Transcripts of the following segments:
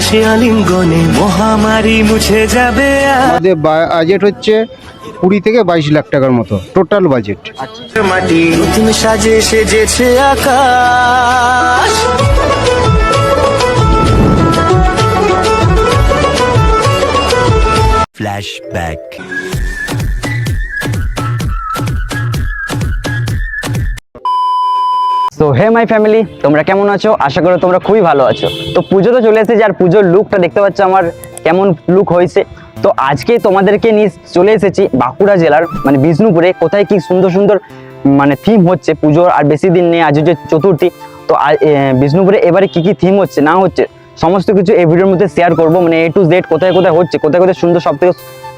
ভালোবাসে আলিঙ্গনে মহামারী মুছে যাবে আমাদের বাজেট হচ্ছে কুড়ি থেকে বাইশ লাখ টাকার মতো টোটাল বাজেট মাটি নতুন সাজে সেজেছে আকাশ। ফ্ল্যাশব্যাক তো হে মাই ফ্যামিলি তোমরা কেমন আছো? আশা করি তোমরা খুবই ভালো আছো। তো পুজো তো চলে এসেছে আর পুজোর লুকটা দেখতে পাচ্ছ আমার কেমন লুক হয়েছে। তো আজকে তোমাদেরকে নিয়ে চলে এসেছি বাঁকুড়া জেলার মানে বিষ্ণুপুরে। কোথায় কি সুন্দর সুন্দর মানে থিম হচ্ছে পুজোর, আর বেশি দিন নেই, আজ হচ্ছে চতুর্থী। তো বিষ্ণুপুরে এবারে কি কি থিম হচ্ছে, না হচ্ছে, সমস্ত কিছু এই ভিডিওর মধ্যে শেয়ার করব। মানে এ টু জেড কোথায় কোথায় হচ্ছে, কোথায় কোথায় সুন্দর সব থেকে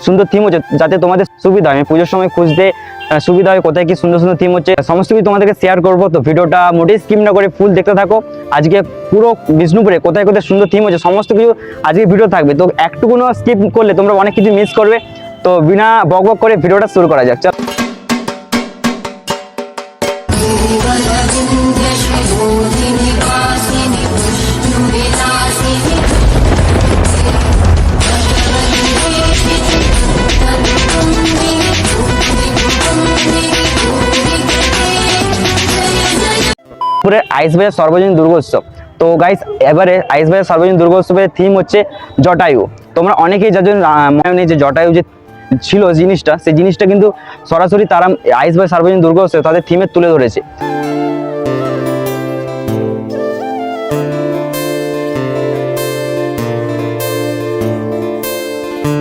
সুন্দর থিম হচ্ছে, যাতে তোমাদের সুবিধা হয়। পুজোর সময় খুঁজতে সুবিধা হয় কোথায় কি সুন্দর সুন্দর থিম হচ্ছে। সমস্ত কিছু তোমাদেরকে শেয়ার করব। তো ভিডিওটা মোটেই স্কিপ না করে ফুল দেখতে থাকো। আজকে পুরো বিষ্ণুপুরে কোথায় কোথায় সুন্দর থিম হচ্ছে, সমস্ত কিছু আজকে ভিডিও থাকবে। তো একটুকুনো স্কিপ করলে তোমরা অনেক কিছু মিস করবে। তো বিনা বক বক করে ভিডিওটা শুরু করা যাক। চল। পুরে আইসবাজার সর্বজনীন দুর্গোৎসব। তো গাইস এবারে আইসবাজার সর্বজনীন দুর্গোৎসবের থিম হচ্ছে জটায়ু। তোমরা অনেকেই যাদের মনে নেই যে জটায়ু যে ছিল জিনিসটা, সেই জিনিসটা কিন্তু সরাসরি তারা আইসবাজার সর্বজনীন দুর্গোৎসব তাদের থিমে তুলে ধরেছে।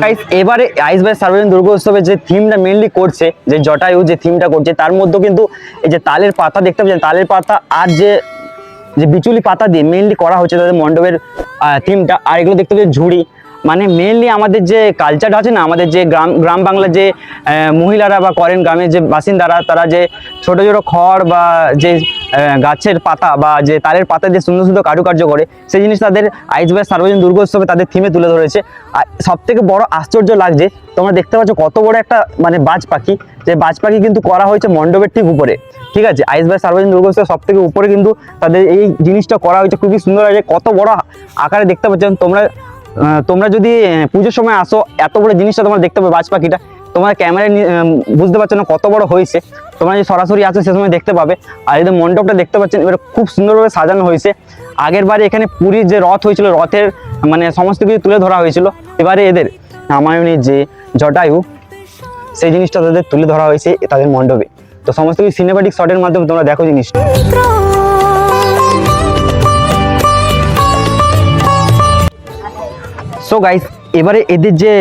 গাইস এবারে আইসবাই সার্বজনীন দুর্গোৎসবের যে থিমটা মেনলি করছে, যে জটায়ু যে থিমটা করছে, তার মধ্যে কিন্তু এই যে তালের পাতা দেখতে পাচ্ছেন, তালের পাতা আর যে যে বিচুলি পাতা দিয়ে মেনলি করা হচ্ছে তাদের মণ্ডপের থিমটা আর এগুলো দেখতে পাচ্ছেন ঝুড়ি। মানে মেনলি আমাদের যে কালচারটা আছে না, আমাদের যে গ্রাম গ্রাম বাংলার যে মহিলারা বা করেন গ্রামের যে বাসিন্দারা, তারা যে ছোট ছোট খড় বা যে গাছের পাতা বা যে তালের পাতা দিয়ে সুন্দর সুন্দর কারুকার্য করে, সেই জিনিস তাদের আইসবাই সার্বজনীন দুর্গোৎসবে তাদের থিমে তুলে ধরেছে। আর সব থেকে বড় আশ্চর্য লাগছে, তোমরা দেখতে পাচ্ছ কত বড় একটা মানে বাজ পাখি, যে বাজ পাখি কিন্তু করা হয়েছে মণ্ডপের ঠিক উপরে। ঠিক আছে আইসবাই সার্বজনীন দুর্গোৎসব সব থেকে উপরে কিন্তু তাদের এই জিনিসটা করা হয়েছে, খুবই সুন্দর লাগে, কত বড় আকারে দেখতে পাচ্ছেন তোমরা তোমরা যদি পুজোর সময় আসো, এত বড় জিনিসটা তোমরা দেখতে পাবে বাজ পাখিটা তোমার ক্যামেরায় বুঝতে পারছ না কত বড় হয়েছে। তোমরা যদি সরাসরি আসো, সে সময় দেখতে পাবে। আর এদের মণ্ডপটা দেখতে পাচ্ছেন, এবার খুব সুন্দরভাবে সাজানো হয়েছে। আগের বারে এখানে পুরীর যে রথ হয়েছিল, রথের মানে সমস্ত কিছু তুলে ধরা হয়েছিল। এবারে এদের রামায়ণের যে জটায়ু, সেই জিনিসটা তাদের তুলে ধরা হয়েছে তাদের মণ্ডপে। তো সমস্ত কিছু সিনেমাটিক শটের মাধ্যমে তোমরা দেখো জিনিসটা। সো গাইস এবারে এদের যে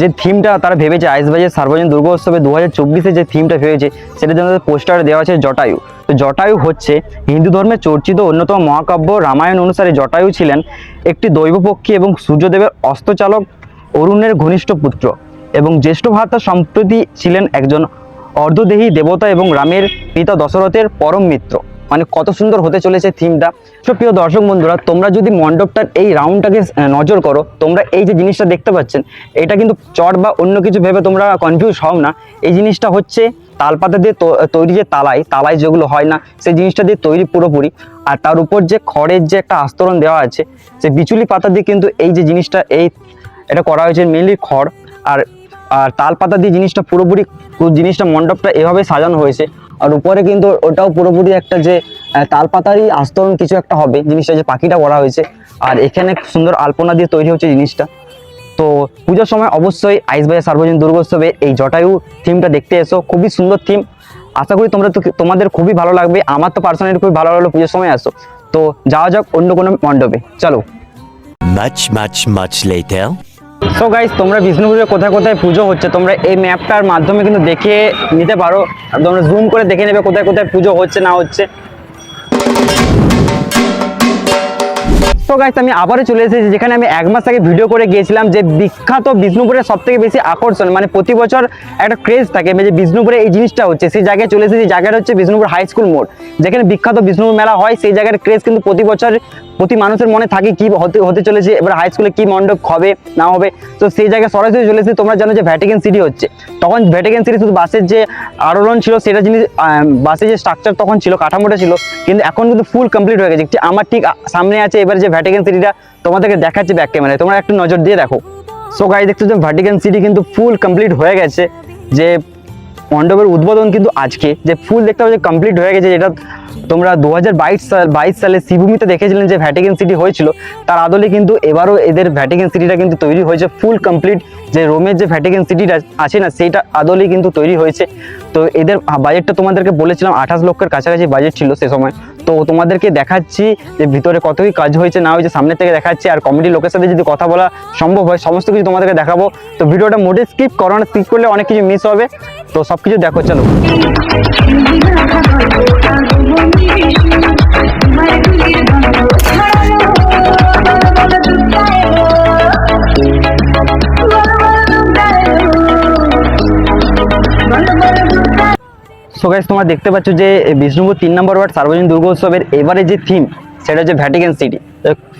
যে থিমটা তারা ভেবেছে আইসবাজের সার্বজনীন দুর্গোৎসবে দু হাজার চব্বিশে যে থিমটা ভেবেছে সেটা জন্য পোস্টারে দেওয়া আছে জটায়ু। তো জটায়ু হচ্ছে হিন্দু ধর্মে চর্চিত অন্যতম মহাকাব্য রামায়ণ অনুসারে জটায়ু ছিলেন একটি দৈবপক্ষী এবং সূর্যদেবের অস্তচালক অরুণের ঘনিষ্ঠ পুত্র এবং জ্যেষ্ঠ ভ্রাতা সম্প্রতি ছিলেন একজন অর্ধদেহী দেবতা এবং রামের পিতা দশরথের পরম মিত্র। মানে কত সুন্দর হতে চলেছে থিমটা। তো প্রিয় দর্শক বন্ধুরা, তোমরা যদি মণ্ডপটার এই রাউন্ডটাকে নজর করো, তোমরা এই যে জিনিসটা দেখতে পাচ্ছেন, এটা কিন্তু চট বা অন্য কিছু ভেবে তোমরা কনফিউজ হও না। এই জিনিসটা হচ্ছে তালপাতা দিয়ে তৈরি যে তালাই তালাই যেগুলো হয় না, সেই জিনিসটা দিয়ে তৈরি পুরোপুরি। আর তার উপর যে খড়ের যে একটা আস্তরণ দেওয়া আছে সে বিচুলি পাতা দিয়ে কিন্তু এই যে জিনিসটা, এই এটা করা হয়েছে মেনলি খড়। আর আর তাল পাতা দিয়ে জিনিসটা পুরোপুরি জিনিসটা মণ্ডপটা এভাবে সাজানো হয়েছে। আর উপরে কিন্তু ওটাও পুরোপুরি একটা যে আহ, তাল পাতারই আস্তরণ কিছু একটা হবে জিনিসটা যে পাখিটা করা হয়েছে। আর এখানে সুন্দর আলপনা দিয়ে তৈরি হচ্ছে জিনিসটা। তো পুজোর সময় অবশ্যই আইসবাজার সার্বজনীন দুর্গোৎসবে এই জটায়ু থিমটা দেখতে এসো খুবই সুন্দর থিম। আশা করি তোমরা তো তোমাদের খুবই ভালো লাগবে আমার তো পার্সোনালি খুবই ভালো লাগল পুজোর সময় আসো। তো যাওয়া যাক অন্য কোনো মণ্ডপে চলো। Much, much, much later. So guys তোমরা বিষ্ণুপুরে কোথায় কোথায় পুজো হচ্ছে, তোমরা এই ম্যাপটার মাধ্যমে কিন্তু দেখে নিতে পারো। আর তোমরা জুম করে দেখে নেবে কোথায় কোথায় পুজো হচ্ছে, না হচ্ছে। তো গাইস আমি আবারও চলে এসেছি, যেখানে আমি এক মাস আগে ভিডিও করে গিয়েছিলাম যে বিখ্যাত বিষ্ণুপুরের সব থেকে বেশি আকর্ষণ মানে প্রতি বছর একটা ক্রেজ থাকে যে বিষ্ণুপুরে এই জিনিসটা হচ্ছে, সেই জায়গায় চলে এসেছি, জায়গাটা হচ্ছে বিষ্ণুপুর হাই স্কুল মোড়। যেখানে বিখ্যাত বিষ্ণুপুর মেলা হয়, সেই জায়গার ক্রেজ কিন্তু প্রতি বছর প্রতি মানুষের মনে থাকে কি হতে হতে চলেছে, এবার হাই স্কুলে কি মণ্ডপ হবে, না হবে, তো সেই জায়গায় সরাসরি চলে এসেছে, তোমরা জানো যে ভ্যাটিকান সিটি হচ্ছে। তখন ভ্যাটিকান সিটি শুধু বাসের যে আলোড়ন ছিল, সেটা জিনিস বাসের যে স্ট্রাকচার তখন ছিল, কাঠামোটা ছিল, কিন্তু এখন কিন্তু ফুল কমপ্লিট হয়ে গেছে। আমার ঠিক সামনে আছে এবার যে ভ্যাটিকান সিটিটা তোমাদেরকে দেখাচ্ছে ব্যাক ক্যামেরায় তোমরা একটু নজর দিয়ে দেখো। সো গাই দেখতে যে ভ্যাটিকান সিটি কিন্তু ফুল কমপ্লিট হয়ে গেছে, যে মণ্ডপের উদ্বোধন কিন্তু আজকে। যে ফুল দেখতে পাচ্ছ কমপ্লিট হয়ে গেছে, যেটা তোমরা দু হাজার বাইশ সাল শিবভূমিতে দেখেছিলেন যে ভ্যাটিকেন সিটি হয়েছিল, তার আদলে কিন্তু এবারও এদের ভ্যাটিকেন সিটিটা কিন্তু তৈরি হয়েছে ফুল কমপ্লিট যে রোমের যে ভ্যাটিকেন সিটিটা আছে না, সেইটা আদলেই কিন্তু তৈরি হয়েছে। তো এদের বাজেটটা তোমাদেরকে বলেছিলাম, আঠাশ লক্ষের কাছাকাছি বাজেট ছিল সে সময়। তো তোমাদেরকে দেখাচ্ছি যে ভিতরে কত কি কাজ হয়েছে, না হয়েছে, সামনে থেকে দেখাচ্ছি। আর কমিটি লোকের সাথে যদি কথা বলা সম্ভব হয়, সমস্ত কিছু তোমাদেরকে দেখাবো। তো ভিডিওটা মোটে স্কিপ করো না স্কিপ করলে অনেক কিছু মিস হবে। তো সব কিছু দেখো, চলো। সো গাইস তোমরা দেখতে পাচ্ছ যে বিষ্ণুপুর তিন নম্বর ওয়ার্ড সার্বজনীন দুর্গোৎসবের এবারে যে থিম সেটা হচ্ছে ভ্যাটিকান সিটি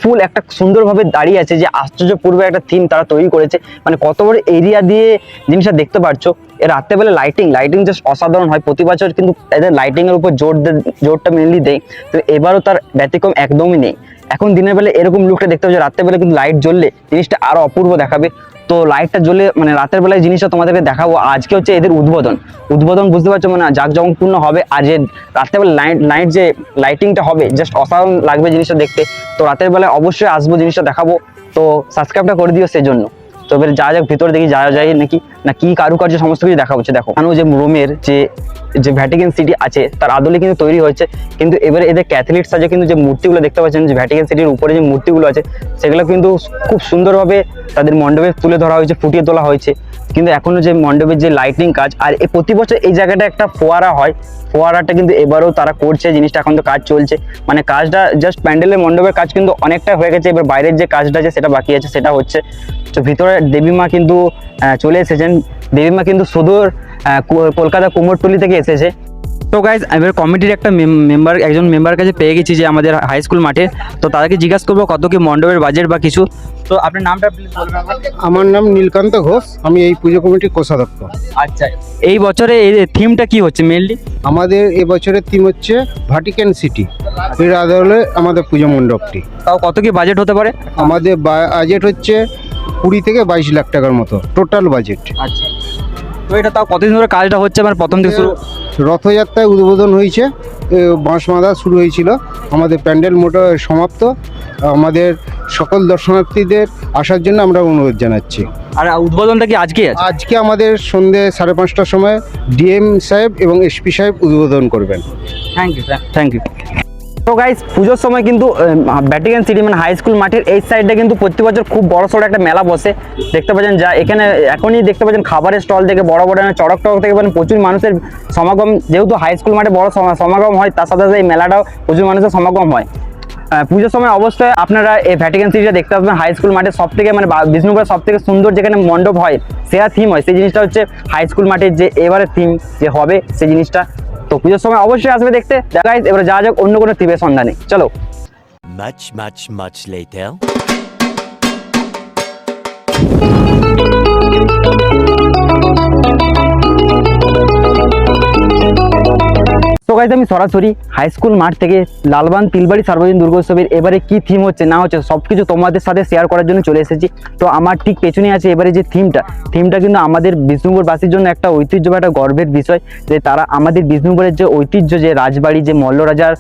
ফুল একটা সুন্দরভাবে দাঁড়িয়ে আছে যে আশ্চর্যপূর্বে একটা থিম তারা তৈরি করেছে। মানে কত বড় এরিয়া দিয়ে জিনিসটা দেখতে পারছ। এর রাত্রেবেলা লাইটিং লাইটিং জাস্ট অসাধারণ হয়। প্রতি বছর কিন্তু এদের লাইটিংয়ের উপর জোর জোরটা মেনলি দেয়। তো এবারও তার ব্যতিক্রম একদমই নেই। এখন দিনের বেলা এরকম লুকটা দেখতে পাচ্ছ রাত্রেবেলা কিন্তু লাইট জ্বললে জিনিসটা আরও অপূর্ব দেখাবে। তো লাইটটা জ্বলে মানে রাতের বেলায় জিনিসটা তোমাদেরকে দেখাবো। আজকে হচ্ছে এদের উদ্বোধন। উদ্বোধন বুঝতে পারছ মানে জাঁকজমকপূর্ণ হবে। যে রাতের বেলা লাইট লাইট যে লাইটিংটা হবে জাস্ট অসাধারণ লাগবে জিনিসটা দেখতে। তো রাতের বেলায় অবশ্যই আসব জিনিসটা দেখাবো। তো সাবস্ক্রাইবটা করে দিও সেজন্য তো এবার যা যাক, ভিতরে দেখি যা যায় নাকি, না কি কারুকার্য সমস্ত কিছু দেখা হচ্ছে। দেখো কারণ যে রোমের যে যে ভ্যাটিকান সিটি আছে, তার আদলে কিন্তু তৈরি হয়েছে। কিন্তু এবারে এদের ক্যাথলিক সাজে কিন্তু যে মূর্তিগুলো দেখতে পাচ্ছেন, যে ভ্যাটিকান সিটির উপরে যে মূর্তিগুলো আছে, সেগুলো কিন্তু খুব সুন্দরভাবে তাদের মণ্ডপে তুলে ধরা হয়েছে, ফুটিয়ে তোলা হয়েছে। কিন্তু এখনও যে মণ্ডপের যে লাইটিং কাজ, আর এই প্রতি বছর এই জায়গাটা একটা ফোয়ারা হয়। ফোয়ারাটা কিন্তু এবারেও তারা করছে, জিনিসটা এখন তো কাজ চলছে। মানে কাজটা জাস্ট প্যান্ডেলের মণ্ডপের কাজ কিন্তু অনেকটা হয়ে গেছে, এবার বাইরের যে কাজটা আছে, সেটা বাকি আছে, সেটা হচ্ছে। তো ভিতরে দেবীমা কিন্তু চলে এসেছেন। দেবীমা কিন্তু সুদূর কলকাতা কুমোরটুলি থেকে এসেছে। তো গাইজ এবার কমিটির একটা মেম্বার একজন মেম্বার কাছে পেয়ে গেছি যে আমাদের হাই স্কুল মাঠে। তো তাদেরকে জিজ্ঞাসা করব কত কি মণ্ডপের বাজেট বা কিছু। তো আপনার নামটা। আমার নাম নীলকান্ত ঘোষ। আমি এই পুজো কমিটির কোষাধ্যক্ষ আচ্ছা এই বছরে এই থিমটা কি হচ্ছে মেনলি আমাদের এবছরের থিম হচ্ছে ভাটিকান সিটি এর আদলে আমাদের পুজো মণ্ডপটি। তাও কত কি বাজেট হতে পারে? আমাদের বাজেট হচ্ছে কুড়ি থেকে বাইশ লাখ টাকার মতো টোটাল বাজেট আচ্ছা। তো এটা তাও কতদিন ধরে কাজটা হচ্ছে? মানে প্রথম থেকে শুরু রথযাত্রায় উদ্বোধন হয়েছে। এ, বাঁশ বাঁধা শুরু হয়েছিল। আমাদের প্যান্ডেল মোটা সমাপ্ত। আমাদের সকল দর্শনার্থীদের আসার জন্য আমরা অনুরোধ জানাচ্ছি। আর উদ্বোধনটা কি আজকে আছে? আজকে আমাদের সন্ধে সাড়ে পাঁচটার সময় ডিএম সাহেব এবং এসপি সাহেব উদ্বোধন করবেন। থ্যাংক ইউ থ্যাংক ইউ তো গাইস পুজোর সময় কিন্তু ব্যাটিকান সিটি মানে হাই স্কুল মাঠের এই সাইডে কিন্তু প্রতি বছর খুব বড় সড়ো একটা মেলা বসে। দেখতে পাচ্ছেন যা, এখানে এখনই দেখতে পাচ্ছেন খাবারের স্টল থেকে বড় বড় চড়ক টড়ক থেকে মানে প্রচুর মানুষের সমাগম, যেহেতু হাই স্কুল মাঠে বড় সমা- সমাগম হয়, তার সাথে সাথে এই মেলাটাও প্রচুর মানুষের সমাগম হয়। পুজোর সময় অবশ্যই আপনারা এই ভ্যাটিকান সিটিটা দেখতে পাবেন। হাই স্কুল মাঠে সব থেকে মানে বিষ্ণুপুরের সব থেকে সুন্দর যেখানে মণ্ডপ হয়, সেরা থিম হয়, সেই জিনিসটা হচ্ছে হাই স্কুল মাঠের যে এবারে থিম যে হবে, সেই জিনিসটা। তো পুজোর সময় অবশ্যই আসবে দেখতে। গাইজ এবারে যা যাক অন্য কোনো টিপের সন্ধানে। চলো। Much, much, much later. Guys আমি সরাসরি হাই স্কুল মাঠ থেকে লালবান তিলবাড়ি সার্বজনীন দুর্গোৎসবের এবারে কি থিম হচ্ছে, না হচ্ছে সব কিছু তোমাদের সাথে শেয়ার করার জন্য চলে এসেছি। তো আমার ঠিক পেছনে আছে এবারে যে থিমটা থিমটা কিন্তু আমাদের বিষ্ণুপুরবাসীর জন্য একটা ঐতিহ্য বা একটা গর্বের বিষয় যে তারা আমাদের বিষ্ণুপুরের যে ঐতিহ্য, যে রাজবাড়ি, যে মল্ল রাজার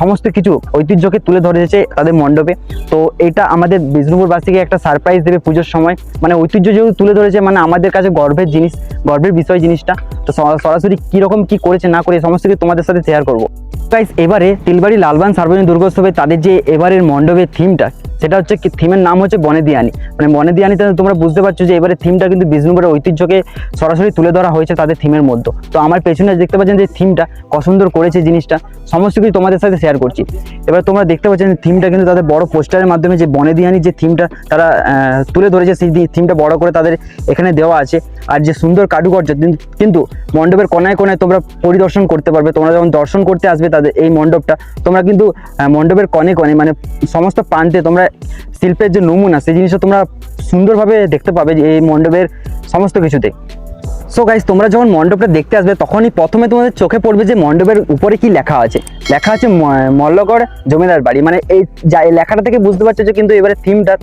সমস্ত কিছু ঐতিহ্যকে তুলে ধরেছে তাদের মণ্ডপে। তো এটা আমাদের বিষ্ণুপুরবাসীকে একটা সারপ্রাইজ দেবে পুজোর সময়। মানে ঐতিহ্য যেহেতু তুলে ধরেছে মানে আমাদের কাছে গর্বের জিনিস, গর্বের বিষয় জিনিসটা। তো সরাসরি কীরকম, কী করেছে, না করে সমস্ত কিছু তোমাদের সাথে শেয়ার করব। গাইস এবারে তিলবাড়ি লালবান সার্বজনীন দুর্গোৎসবে তাদের যে এবারের মণ্ডপের থিমটা সেটা হচ্ছে কি থিমের নাম হচ্ছে বনেদিয়ানি মানে বনেদিয়ানিতে তোমরা বুঝতে পারছ যে এবারে থিমটা কিন্তু বিষ্ণুপুরের ঐতিহ্যকে সরাসরি তুলে ধরা হয়েছে তাদের থিমের মধ্যে। তো আমার পেছনে দেখতে পাচ্ছেন যে থিমটা কত সুন্দর করেছে জিনিসটা, সমস্ত কিছু তোমাদের সাথে শেয়ার করছি। এবার তোমরা দেখতে পাচ্ছেন থিমটা কিন্তু তাদের বড় পোস্টারের মাধ্যমে যে বনেদিয়ানি যে থিমটা তারা তুলে ধরেছে, সেই থিমটা বড় করে তাদের এখানে দেওয়া আছে। আর যে সুন্দর কারুকার্য কিন্তু মণ্ডপের কোনায় কোনায় তোমরা পরিদর্শন করতে পারবে। তোমরা যখন দর্শন করতে আসবে তাদের এই মণ্ডপটা, তোমরা কিন্তু মণ্ডপের কনে কনে মানে সমস্ত প্রান্তে তোমরা শিল্পের যে নমুনা, সেই জিনিসটা তোমরা সুন্দরভাবে দেখতে পাবে যে এই মণ্ডপের সমস্ত কিছুতে। সো গাইজ তোমরা যখন মণ্ডপটা দেখতে আসবে, তখনই প্রথমে তোমাদের চোখে পড়বে যে মণ্ডপের উপরে কি লেখা আছে। লেখা আছে মল্লগড় জমিদার বাড়ি। মানে এই যা, এই লেখাটা থেকে বুঝতে পারছ যে কিন্তু এবারে থিমটা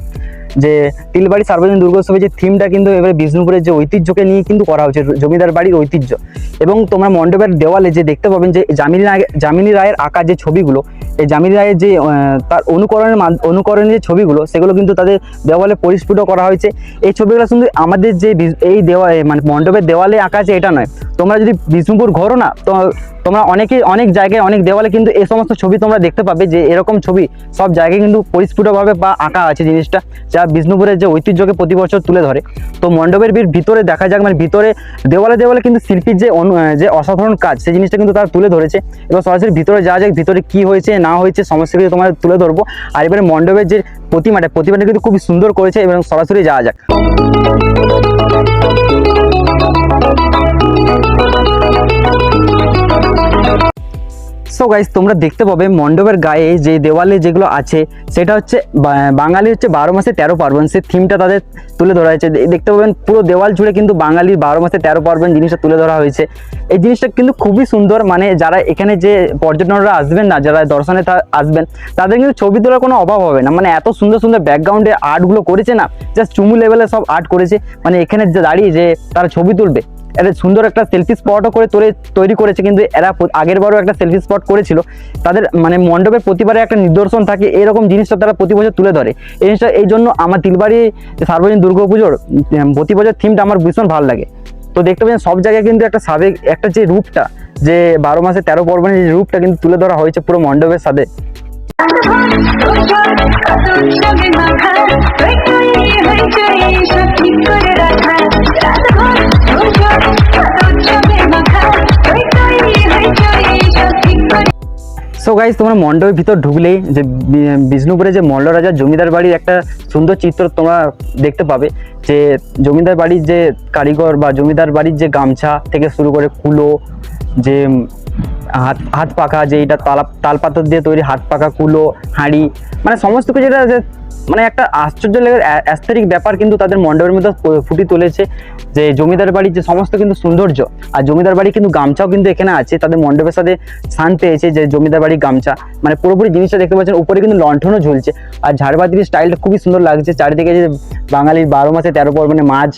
যে তিলবাড়ি সার্বজনীন দুর্গোৎসবের যে থিমটা কিন্তু এবারে বিষ্ণুপুরের যে ঐতিহ্যকে নিয়ে কিন্তু করা হচ্ছে জমিদার বাড়ির ঐতিহ্য। এবং তোমরা মণ্ডপের দেওয়ালে যে দেখতে পাবেন যে জামিনী জামিনী রায়ের আঁকা যে ছবিগুলো এই জামির রায়ের যে তার অনুকরণের অনুকরণের যে ছবিগুলো, সেগুলো কিন্তু তাদের দেওয়ালে পরিস্ফুট করা হয়েছে। এই ছবিগুলো শুধু আমাদের যে এই দেওয়া মানে মণ্ডপের দেওয়ালে আঁকা আছে, এটা নয়। তোমরা যদি বিষ্ণুপুর ঘোরো না, তো তোমরা অনেকে অনেক জায়গায়, অনেক দেওয়ালে কিন্তু এই সমস্ত ছবি তোমরা দেখতে পাবে যে এরকম ছবি সব জায়গায় কিন্তু পরিস্ফুটভাবে বা আঁকা আছে জিনিসটা, যা বিষ্ণুপুরের যে ঐতিহ্যকে প্রতি বছর তুলে ধরে। তো মণ্ডপের ভিতরে দেখা যাক মানে ভিতরে দেওয়ালে দেওয়ালে কিন্তু শিল্পীর যে যে অসাধারণ কাজ, সেই জিনিসটা কিন্তু তারা তুলে ধরেছে। এবং সরাসরি ভিতরে যাওয়া যাক, ভিতরে কি হয়েছে, না হয়েছে, সমস্ত কিছু তোমাদের তুলে ধরবো। আর এবারে মণ্ডপের যে প্রতিমাটা প্রতিমাটা কিন্তু খুবই সুন্দর করেছে এবং সরাসরি যাওয়া যাক। সো গাইস তোমরা দেখতে পাবে মণ্ডপের গায়ে যে দেওয়ালে যেগুলো আছে, সেটা হচ্ছে বাঙালি হচ্ছে বারো মাসে তেরো পার্বণ। সেই থিমটা তাদের তুলে ধরা হয়েছে। দেখতে পাবেন পুরো দেওয়াল জুড়ে কিন্তু বাঙালির বারো মাসে তেরো পার্বণ জিনিসটা তুলে ধরা হয়েছে। এই জিনিসটা কিন্তু খুবই সুন্দর। মানে যারা এখানে যে পর্যটনরা আসবেন না, যারা দর্শনে আসবেন, তাদের কিন্তু ছবি তোলার কোনো অভাব হবে না। মানে এত সুন্দর সুন্দর ব্যাকগ্রাউন্ডে আর্টগুলো করেছে না জাস্ট চুমু লেভেলে সব আর্ট করেছে। মানে এখানে যে দাঁড়িয়ে যে তারা ছবি তুলবে। এরা সুন্দর একটা সেলফি স্পটও করে তৈরি করেছে কিন্তু এরা আগের বারও একটা সেলফি স্পট করেছিল। তাদের মানে মণ্ডপের প্রতিবারে একটা নিদর্শন থাকে এরকম জিনিসটা তারা প্রতি বছর তুলে ধরে। এই জিনিসটা এই জন্য আমার তিলবাড়ি সার্বজনীন দুর্গাপুজোর উম, প্রতি বছর থিমটা আমার ভীষণ ভালো লাগে। তো দেখতে পাচ্ছেন সব জায়গায় কিন্তু একটা সাবেক একটা যে রূপটা যে বারো মাসে তেরো পর্বণের যে রূপটা কিন্তু তুলে ধরা হয়েছে পুরো মণ্ডপের সাথে সো গাইজ তোমরা মণ্ডপের ভিতর ঢুকলেই যে বিষ্ণুপুরে যে মল্ল রাজার জমিদার বাড়ির একটা সুন্দর চিত্র তোমরা দেখতে পাবে যে জমিদার বাড়ির যে কারিগর বা জমিদার বাড়ির যে গামছা থেকে শুরু করে কুলো, যে হাত হাত পাখা, যে এটা তালা তাল পাথর দিয়ে তৈরি হাত পাখা, কুলো, হাঁড়ি মানে সমস্ত কিছু যেটা মানে একটা আশ্চর্য লেগে অ্যাস্থেটিক ব্যাপার কিন্তু তাদের মণ্ডপের মধ্যে ফুটে তুলেছে যে জমিদার বাড়ির যে সমস্ত কিন্তু সৌন্দর্য, আর জমিদার বাড়ি কিন্তু গামছাও কিন্তু এখানে আছে, তাদের মণ্ডপের সাথে স্থান পেয়েছে যে জমিদার বাড়ির গামছা। মানে পুরোপুরি জিনিসটা দেখতে পাচ্ছেন, উপরে কিন্তু লণ্ঠনও ঝুলছে, আর ঝাড়বাতির স্টাইলটা খুবই সুন্দর লাগছে, চারিদিকে যে বাঙালির বারো মাসে তেরো পর্বণে মাছ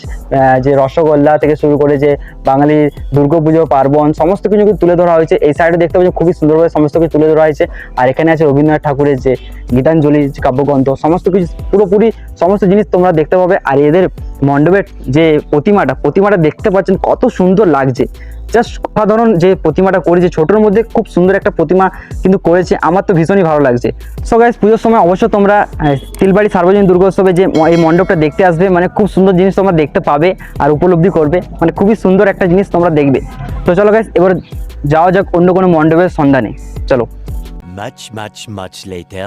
যে রসগোল্লা থেকে শুরু করে যে বাঙালির দুর্গাপুজো, পার্বণ, সমস্ত কিছু কিন্তু তুলে ধরা হয়েছে, এই সাইডে দেখতে পাচ্ছেন খুবই সুন্দরভাবে সমস্ত কিছু তুলে ধরা হয়েছে, আর এখানে আছে রবীন্দ্রনাথ ঠাকুরের যে গীতাঞ্জলি কাব্যগ্রন্থ, সমস্ত কিছু পুরোপুরি সমস্ত জিনিস তোমরা দেখতে পাবে। আর এদের মণ্ডপের যে প্রতিমাটা প্রতিমাটা দেখতে পাচ্ছেন কত সুন্দর লাগছে। জাস্ট অসাধারণ যে প্রতিমাটা করেছে ছোটোর মধ্যে খুব সুন্দর একটা প্রতিমা কিন্তু করেছে। আমার তো ভীষণই ভালো লাগছে। সো গাইজ পুজোর সময় অবশ্য তোমরা তিলবাড়ি সার্বজনীন দুর্গোৎসবে যে এই মণ্ডপটা দেখতে আসবে মানে খুব সুন্দর জিনিস তোমরা দেখতে পাবে আর উপলব্ধি করবে। মানে খুবই সুন্দর একটা জিনিস তোমরা দেখবে। তো চলো গাইজ এবার যাওয়া যাক অন্য কোনো মণ্ডপের সন্ধানে। চলো। Much, much, much later.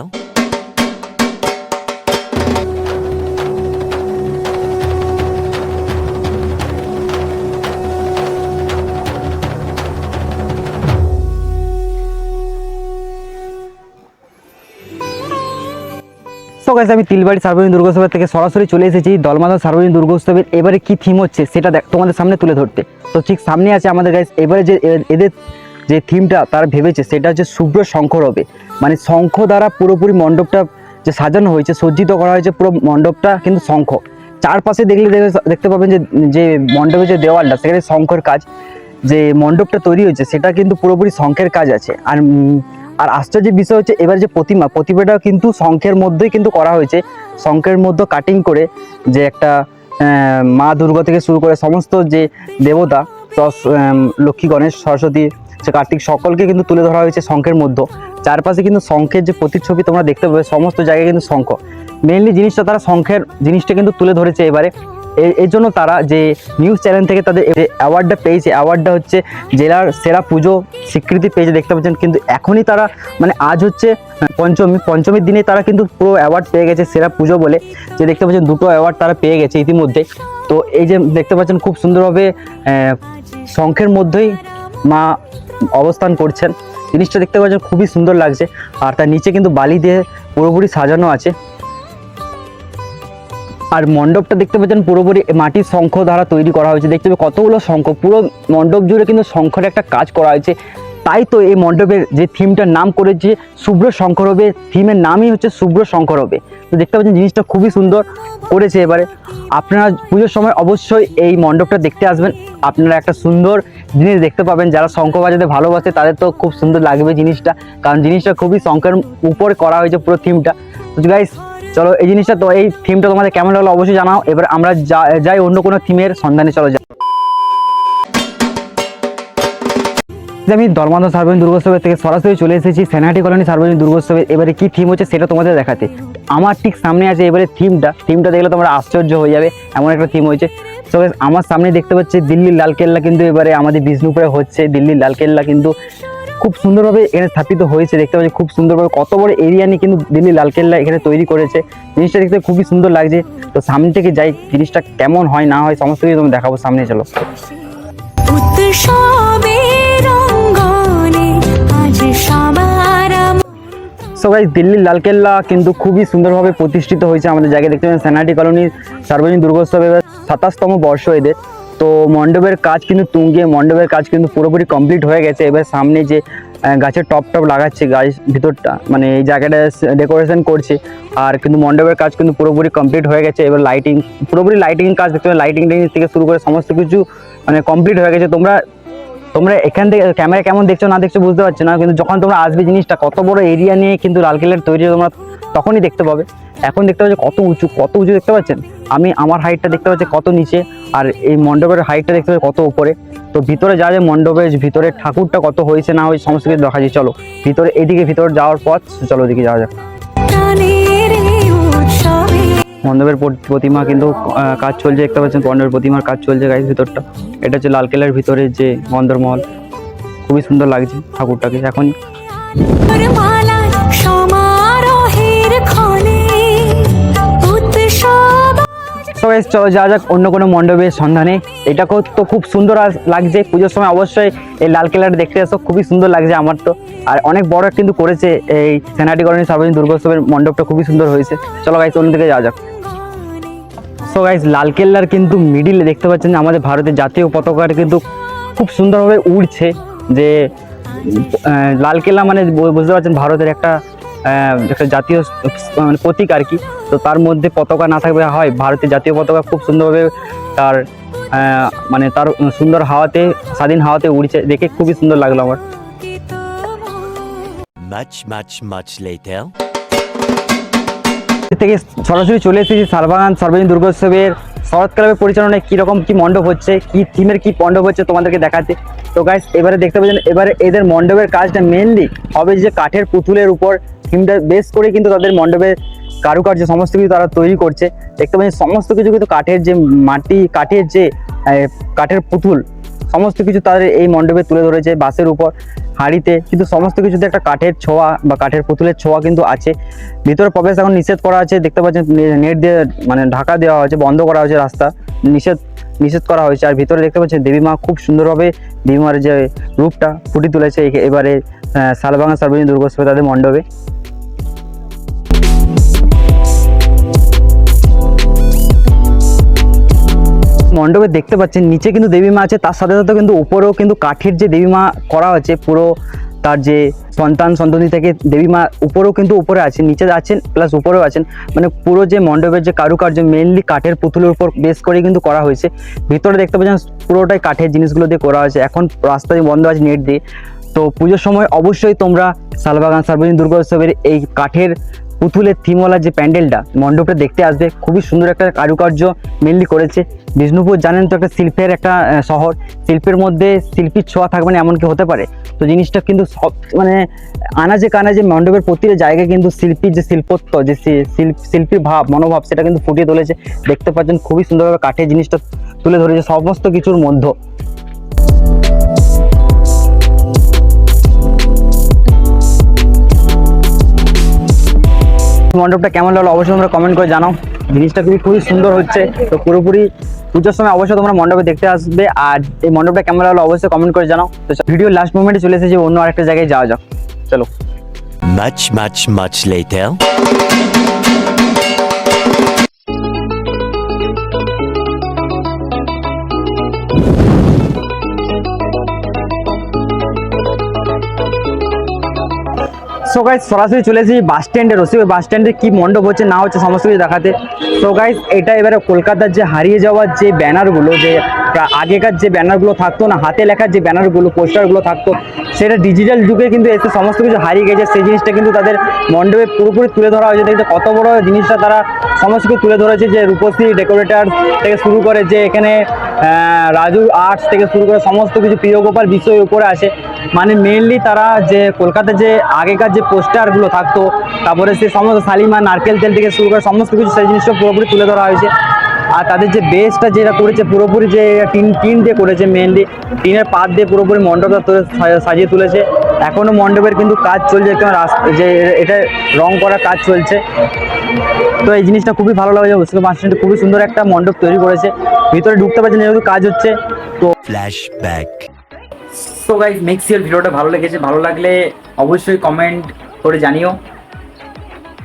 Guys আমি তিলবাড়ি সার্বজনীন দুর্গোৎসবের থেকে সরাসরি চলে এসেছি। দলমাদা সার্বজনীন দুর্গোৎসবের এবারে কি থিম হচ্ছে সেটা দেখ- তোমাদের সামনে তুলে ধরতে। তো ঠিক সামনে আছে আমাদের গাইজ এবারে যে এদের যে থিমটা তারা ভেবেছে সেটা হচ্ছে শুভ্র শঙ্খ রবে মানে শঙ্খ দ্বারা পুরোপুরি মণ্ডপটা যে সাজানো হয়েছে, সজ্জিত করা হয়েছে পুরো মণ্ডপটা কিন্তু শঙ্খ। চারপাশে দেখলে দেখে- দেখতে পাবেন যে যে মণ্ডপের যে দেওয়ালটা, সেখানে শঙ্খের কাজ। যে মণ্ডপটা তৈরি হয়েছে, সেটা কিন্তু পুরোপুরি শঙ্খের কাজ আছে। আর আর আশ্চর্যের বিষয় হচ্ছে, এবার যে প্রতিমা, প্রতিমাটা কিন্তু শঙ্খের মধ্যেই কিন্তু করা হয়েছে। শঙ্খের মধ্যে কাটিং করে যে একটা মা দুর্গা থেকে শুরু করে সমস্ত যে দেবতা লক্ষ্মী, গণেশ, সরস্বতী, সে কার্তিক, সকলকে কিন্তু তুলে ধরা হয়েছে শঙ্খের মধ্যে। চারপাশে কিন্তু শঙ্খের যে প্রতিচ্ছবি তোমরা দেখতে পাবে, সমস্ত জায়গায় কিন্তু শঙ্খ। মেনলি জিনিসটা তারা শঙ্খের জিনিসটা কিন্তু তুলে ধরেছে এবারে। এর জন্য তারা যে নিউজ চ্যানেল থেকে তাদের যে অ্যাওয়ার্ডটা পেয়েছে অ্যাওয়ার্ডটা হচ্ছে জেলার সেরা পুজো স্বীকৃতি পেয়েছে, দেখতে পাচ্ছেন। কিন্তু এখনই তারা মানে আজ হচ্ছে পঞ্চমী, পঞ্চমীর দিনে তারা কিন্তু পুরো অ্যাওয়ার্ড পেয়ে গেছে সেরা পুজো বলে। যে দেখতে পাচ্ছেন, দুটো অ্যাওয়ার্ড তারা পেয়ে গেছে ইতিমধ্যে। তো এই যে দেখতে পাচ্ছেন, খুব সুন্দরভাবে শঙ্খের মধ্যেই মা অবস্থান করছেন। জিনিসটা দেখতে পাচ্ছেন, খুবই সুন্দর লাগছে। আর তার নিচে কিন্তু বালি দিয়ে পুরোপুরি সাজানো আছে। আর মণ্ডপটা দেখতে পাচ্ছেন, পুরোপুরি মাটির শঙ্খ দ্বারা তৈরি করা হয়েছে। দেখতে পাবে কতগুলো শঙ্খ, পুরো মণ্ডপ জুড়ে কিন্তু শঙ্খের একটা কাজ করা হয়েছে। তাই তো এই মণ্ডপের যে থিমটার নাম করেছে শুভ্র শঙ্কর হবে থিমের নামই হচ্ছে শুভ্র শঙ্কর হবে তো দেখতে পাচ্ছেন জিনিসটা খুবই সুন্দর করেছে এবারে। আপনারা পুজোর সময় অবশ্যই এই মণ্ডপটা দেখতে আসবেন। আপনারা একটা সুন্দর জিনিস দেখতে পাবেন। যারা শঙ্খ বাজাতে ভালোবাসে, তাদের তো খুব সুন্দর লাগবে জিনিসটা। কারণ জিনিসটা খুবই শঙ্খের উপরে করা হয়েছে পুরো থিমটা। গাইস চলো এই জিনিসটা তো, এই থিমটা তোমাদের কেমন লাগল অবশ্যই জানাও। এবার আমরা যাই অন্য কোনো থিমের সন্ধানে চলো, যাই। আমি ধর্মান্ধ সার্বজনীন দুর্গোৎসবের থেকে সরাসরি চলে এসেছি সেনাটি কলোনি সার্বজনীন দুর্গোৎসবের। এবারে কি থিম হচ্ছে সেটা তোমাদের দেখাতে। আমার ঠিক সামনে আছে এবারে থিমটা থিমটা দেখলে তোমরা আশ্চর্য হয়ে যাবে, এমন একটা থিম হয়েছে। তো আমার সামনে দেখতে পাচ্ছি দিল্লির লালকেল্লা কিন্তু এবারে আমাদের বিষ্ণুপুরে হচ্ছে। দিল্লির লালকেল্লা কিন্তু খুব সুন্দরভাবে এখানে স্থাপিত হয়েছে, দেখতে পাচ্ছি খুব সুন্দরভাবে কত বড় এরিয়া নিয়ে কিন্তু দিল্লি লালকেল্লা এখানে তৈরি করেছে। জিনিসটা দেখতে খুবই সুন্দর লাগছে। তো সামনে থেকে যাই, জিনিসটা কেমন হয়, না হয়, সমস্ত কিছু তুমি দেখাবো সামনে, চলো। উৎসবের অঙ্গনে আজ সবার সো গাইজ দিল্লির লালকেল্লা কিন্তু খুবই সুন্দরভাবে প্রতিষ্ঠিত হয়েছে আমাদের জায়গায়। দেখতে পাচ্ছেন সেনাটি কলোনির সার্বজনীন দুর্গোৎসব এবার সাতাশতম বর্ষ এদের। তো মণ্ডপের কাজ কিন্তু তুঙ্গে, মণ্ডপের কাজ কিন্তু পুরোপুরি কমপ্লিট হয়ে গেছে। এবার সামনে যে গাছের টপ টপ লাগাচ্ছে গাছ ভিতরটা মানে এই জায়গাটা ডেকোরেশন করছে, আর কিন্তু মণ্ডপের কাজ কিন্তু পুরোপুরি কমপ্লিট হয়ে গেছে। এবার লাইটিং পুরোপুরি লাইটিং কাজ দেখতে পাবে লাইটিং থেকে শুরু করে সমস্ত কিছু মানে কমপ্লিট হয়ে গেছে। তোমরা তোমরা এখান থেকে ক্যামেরা কেমন দেখছ না দেখছ বুঝতে পারছ না, কিন্তু যখন তোমরা আসবে জিনিসটা, কত বড় এরিয়া নিয়ে কিন্তু লালকেল্লার তৈরি তোমরা তখনই দেখতে পাবে। এখন দেখতে পাচ্ছ কত উঁচু কত উঁচু দেখতে পাচ্ছেন? আমি আমার হাইটটা দেখতে পাচ্ছি কত নিচে আর এই মণ্ডপের হাইটটা দেখতে পাচ্ছি কত উপরে। তো ভিতরে যা যে মণ্ডপের ভিতরে ঠাকুরটা কত হয়েছে না হয়েছে সমস্ত কিছু দেখা যায় চলো ভিতরে এদিকে ভিতরে যাওয়ার পথ চলো ওদিকে যাওয়া যাক। মণ্ডপের প্রতিমা কিন্তু কাজ চলছে দেখতে পাচ্ছেন মণ্ডপের প্রতিমার কাজ চলছে গাইজ ভিতরটা। এটা হচ্ছে লালকেল্লার ভিতরে যে মন্দরমহল। খুবই সুন্দর লাগছে ঠাকুরটাকে। এখনই তো guys, চলো যা যাক অন্য কোনো মণ্ডপের সন্ধানে। এটা তো খুব সুন্দর লাগছে পুজোর সময় অবশ্যই এই লাল কেলার দেখতে আসো খুবই সুন্দর লাগছে আমার তো। আর অনেক বড় কিন্তু করেছে এই সেনাটি কলোনি সার্বজনীন দুর্গোৎসবের মণ্ডপটা খুবই সুন্দর হয়েছে। চলো গাইজ অন্য দিকে যাওয়া যাক। সো গাইজ লালকেল্লার কিন্তু মিডিলে দেখতে পাচ্ছেন যে আমাদের ভারতের জাতীয় পতাকার কিন্তু খুব সুন্দরভাবে উড়ছে যে লালকেল্লা মানে বুঝতে পারছেন ভারতের একটা একটা জাতীয় মানে প্রতীক আর কি। তো তার মধ্যে পতাকা না থাকবে হয় ভারতের জাতীয় পতাকা খুব সুন্দরভাবে তার মানে তার সুন্দর হাওয়াতে স্বাধীন হাওয়াতে উড়ছে। দেখে খুবই সুন্দর লাগল আমার. থেকে সরাসরি চলে এসেছি শালবাগান সার্বজনীন দুর্গোৎসবের শরৎ ক্লাবের পরিচালনায়। কীরকম কি মণ্ডপ হচ্ছে কি থিমের কি মণ্ডপ হচ্ছে তোমাদেরকে দেখাতে। তো গাইস এবারে দেখতে পাচ্ছেন এবারে এদের মণ্ডপের কাজটা মেনলি হবে যে কাঠের পুতুলের উপর। থিমটা বেস করে কিন্তু তাদের মণ্ডপের কারুকার্য, সমস্ত কিছু তারা তৈরি করছে। দেখতে পাচ্ছেন, সমস্ত কিছু কিন্তু কাঠের যে মাটি, কাঠের যে কাঠের পুতুল, সমস্ত কিছু তাদের এই মণ্ডপে তুলে ধরেছে বাসের উপর, হাঁড়িতে। কিন্তু সমস্ত কিছুতে একটা কাঠের ছোঁয়া বা কাঠের পুতুলের ছোঁয়া কিন্তু আছে। ভিতরে প্রবেশ এখন নিষেধ করা আছে, দেখতে পাচ্ছেন নেট দিয়ে মানে ঢাকা দেওয়া হয়েছে, বন্ধ করা হয়েছে রাস্তা। নিষেধ নিষেধ করা হয়েছে। আর ভিতরে দেখতে পাচ্ছেন, দেবী মা খুব সুন্দরভাবে দেবী মার যে রূপটা ফুটিয়ে তুলেছে। এবারে শালবাগান সার্বজনীন দুর্গোৎসবে তাদের মণ্ডপে। মণ্ডপে দেখতে পাচ্ছেন, নিচে কিন্তু দেবী মা আছে, তার সাথে সাথে কিন্তু উপরেও কিন্তু কাঠের যে দেবী মা করা হয়েছে, পুরো তার যে সন্তান সন্ততি থেকে দেবী মা উপরেও কিন্তু উপরে আছেন, নিচে আছেন প্লাস উপরেও আছেন। মানে পুরো যে মণ্ডপের যে কারুকার্য মেনলি কাঠের পুতুলের উপর বেস করে কিন্তু করা হয়েছে। ভিতরে দেখতে পাচ্ছেন, পুরোটাই কাঠের জিনিসগুলো দিয়ে করা হয়েছে। এখন রাস্তা দিয়ে বন্ধ আছে নেট দিয়ে। তো পুজোর সময় অবশ্যই তোমরা শালবাগান, সার্বজনীন দুর্গোৎসবের এই কাঠের পুতুলের থিমওয়ালা যে প্যান্ডেলটা মণ্ডপটা দেখতে আসবে, খুবই সুন্দর একটা কারুকার্য মেনলি করেছে। বিষ্ণুপুর জানেন তো একটা শিল্পের একটা শহর, শিল্পের মধ্যে শিল্পীর ছোঁয়া থাকবে না, এমনকি হতে পারে। তো জিনিসটা কিন্তু সব মানে আনাজে কানাজে মণ্ডপের প্রতিটা জায়গায় কিন্তু শিল্পীর যে শিল্পত্ব, যে শিল্প- শিল্পীর ভাব, মনোভাব, সেটা কিন্তু ফুটিয়ে তুলেছে। দেখতে পাচ্ছেন, খুবই সুন্দরভাবে কাঠের জিনিসটা তুলে ধরেছে, সমস্ত কিছুর মধ্যে। মণ্ডপটা কেমন লাগল অবশ্যই তোমরা কমেন্ট করে জানাও। জিনিসটা খুবই খুবই সুন্দর হচ্ছে। তো পুরোপুরি পুজোর সময় অবশ্যই তোমরা মণ্ডপে দেখতে আসবে। আর এই মণ্ডপটা কেমন লাগল অবশ্যই কমেন্ট করে জানাও। তো ভিডিও লাস্ট মোমেন্টে চলে এসেছে অন্য আরেকটা জায়গায় যাওয়া যাক। চলো। Much, much, much later. So guys সরাসরি চলে এসেছি বাস স্ট্যান্ডে রসিক বাস স্ট্যান্ডে কী মণ্ডপ হচ্ছে না হচ্ছে সমস্ত কিছু দেখাতে। সো গাইজ এটা এবারে কলকাতার যে হারিয়ে যাওয়ার যে ব্যানারগুলো যে আগেকার যে ব্যানারগুলো থাকতো না, হাতে লেখার যে ব্যানারগুলো পোস্টারগুলো থাকতো, সেটা ডিজিটাল যুগে কিন্তু এসে সমস্ত কিছু হারিয়ে গেছে। সেই জিনিসটা কিন্তু তাদের মণ্ডপে পুরোপুরি তুলে ধরা হয়েছে। দেখতে কত বড় জিনিসটা তারা সমস্ত কিছু তুলে ধরেছে, যে রূপশ্রী ডেকোরেটার থেকে শুরু করে যে এখানে রাজু আর্টস থেকে শুরু করে সমস্ত কিছু প্রিয় গোপাল বিষয় উপরে আসে। মানে মেনলি তারা যে কলকাতা যে আগেকার যে পোস্টারগুলো থাকতো, তারপরে সে সমস্ত শালিমা নারকেল তেল থেকে শুরু করে সমস্ত কিছু সেই জিনিসটা পুরোপুরি তুলে ধরা হয়েছে। আর তাদের যে বেসটা যেটা করেছে, পুরোপুরি যে টিন টিন দিয়ে করেছে মেনলি টিনের পাত দিয়ে পুরোপুরি মণ্ডপটা সাজিয়ে তুলেছে। এখনও মণ্ডপের কিন্তু কাজ চলছে একদম রাস্তা যে এটা রং করার কাজ চলছে। তো এই জিনিসটা খুবই ভালো লাগে উস্কে মাস্টার খুবই সুন্দর একটা মণ্ডপ তৈরি করেছে। ভিতরে ঢুকতে পারছেন যেহেতু কাজ হচ্ছে তো Flashback. So guys makes your ভিডিওটা ভালো লেগেছে ভালো লাগলে অবশ্যই কমেন্ট করে জানিও।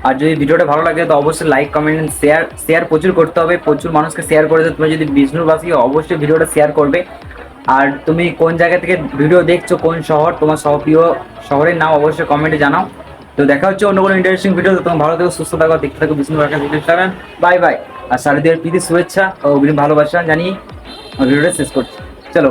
আর যদি ভিডিওটা ভালো লাগে তো অবশ্যই লাইক কমেন্ট শেয়ার শেয়ার প্রচুর করতে হবে। প্রচুর মানুষকে শেয়ার করে দেবে তুমি যদি বিষ্ণুবাসী অবশ্যই ভিডিওটা শেয়ার করবে। আর তুমি কোন জায়গা থেকে ভিডিও দেখছ কোন শহর তোমার সহপ্রিয় শহরের নাম অবশ্যই কমেন্টে জানাও তো দেখা হচ্ছে অন্য কোনো ইন্টারেস্টিং ভিডিও তোমার ভালো থেকো সুস্থ থাকো দেখতে থাকো বিষ্ণু ভিডিও বাই বাই আর শারদীয় প্রীতি শুভেচ্ছা ও অগ্রিম ভালোবাসা জানিয়ে ভিডিওটা শেষ করছি চলো